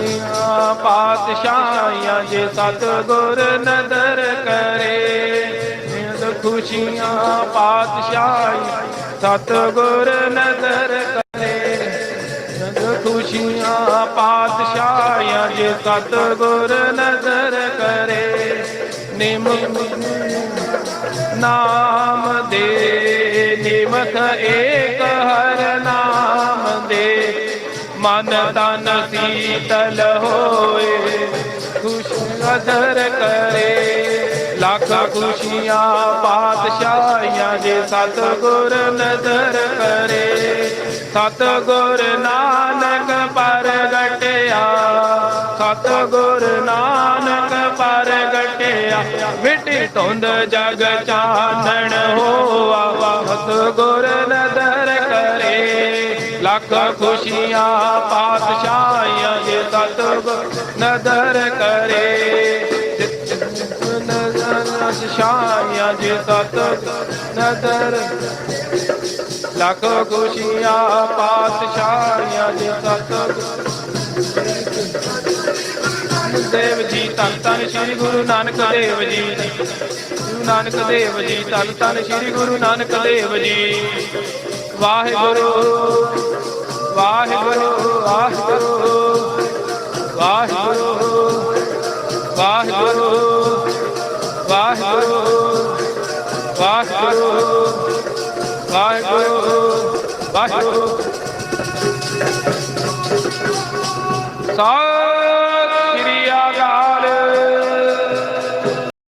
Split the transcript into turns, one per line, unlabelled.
ਖੁਸ਼ੀਆਂ ਪਾਤਸ਼ਾਹਾਂ ਜੇ ਸਤਿਗੁਰ ਨਦਰ ਕਰੇ ਨਿਤ ਖੁਸ਼ੀਆਂ ਪਾਤਸ਼ਾਹਾਂ ਸਤਿਗੁਰ ਨਦਰ ਕਰੇ। ਨਿਤ ਖੁਸ਼ੀਆਂ ਪਾਤਸ਼ਾਹਾਂ ਜੇ ਸਤਿਗੁਰ ਨਦਰ ਕਰੇ, ਨਿਮ ਨਾਮ ਦੇ ਨਿਮਖ ਏਕ ਮਨ ਤਨ ਸੀਤਲ ਹੋਏ ਖੁਸ਼ ਅਦਰ ਕਰੇ ਲੱਖ ਖੁਸ਼ੀਆਂ ਪਾਤਸ਼ਾਹਾਂ ਜੇ ਸਤਿਗੁਰ ਨਦਰ ਕਰੇ ਸਤਿਗੁਰ ਨਾਨਕ ਪ੍ਰਗਟਿਆ ਸਤਿਗੁਰ ਨਾਨਕ ਪ੍ਰਗਟਿਆ ਮਿੱਟੀ ਧੁੰਦ ਜਗ ਚਾਨਣ ਹੋਆ ਸਤਿਗੁਰ ਨਦਰ ਲੱਖ ਖੁਸ਼ੀਆਂ ਪਾਤਸ਼ਾਹਾਂ ਜੇ ਸਤਿਗੁਰ ਨਦਰ ਕਰੇ। ਨਦਰ ਸ਼ਾਹਾਂ ਜੇ ਨਦਰ ਲੱਖ ਖੁਸ਼ੀਆਂ ਪਾਤਸ਼ਾਹਾਂ ਜੇ ਸਤਿਗੁਰ ਦੇਵ ਜੀ ਧੰਨ ਤਨ ਸ੍ਰੀ ਗੁਰੂ ਨਾਨਕ ਦੇਵ ਜੀ ਗੁਰੂ ਨਾਨਕ ਦੇਵ ਜੀ ਧੰਨ ਤਨ ਸ੍ਰੀ ਗੁਰੂ ਨਾਨਕ ਦੇਵ ਜੀ ਵਾਹਿਗੁਰੂ ਵਾਹਿਗੁਰੂ ਵਾਹਿਗੁਰੂ ਵਾਹਿਗੁਰੂ ਵਾਹਿਗੁਰੂ ਵਾਹਿਗੁਰੂ ਵਾਹਿਗੁਰੂ ਵਾਹਿਗੁਰੂ ਵਾਹਿਗੁਰੂ ਸਾ